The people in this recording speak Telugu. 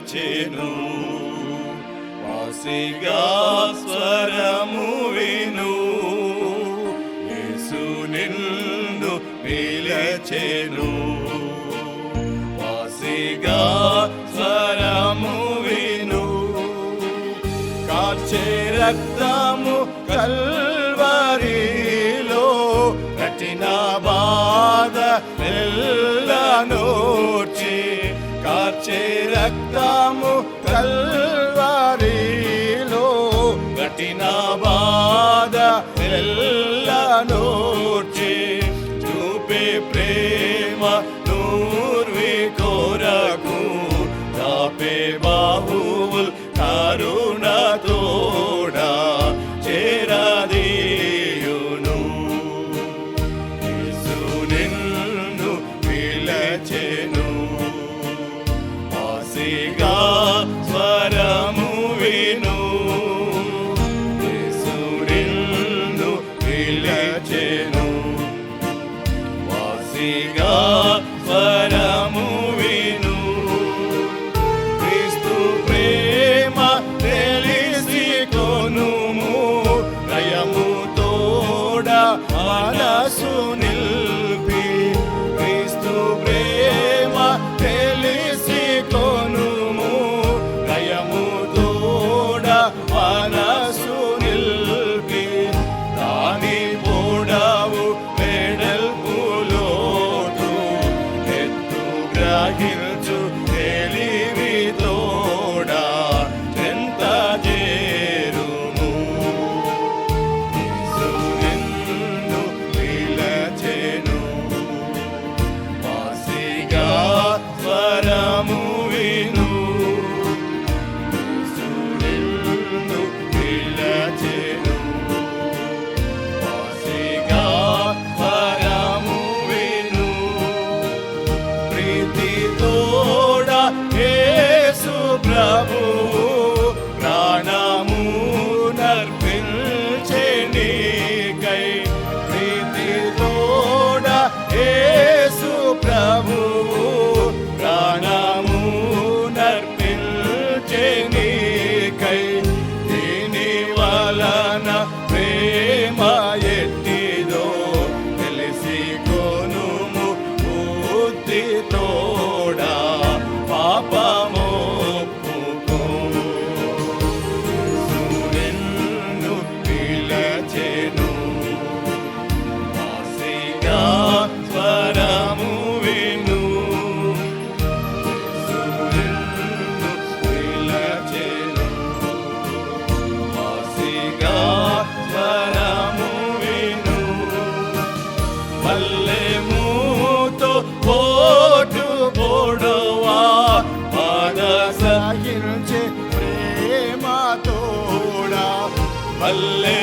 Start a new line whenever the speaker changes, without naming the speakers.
వచ్చెను వాసిగా స్వరము విను. యేసు నిన్ను పిలచెను. వాసిగా స్వరము విను. కాచే రక్తము కల్వరిలో కఠిన బాధ ఎల్లనోర్చి కాచే రక్తము కల్వారీలో కఠిన బాధ నూర్చి చూపే ప్రేమ నూర్వి కో సిగా స్వరము విను. యేసుడిల్ను పిలిచెను వాసిగా again. Hallelujah.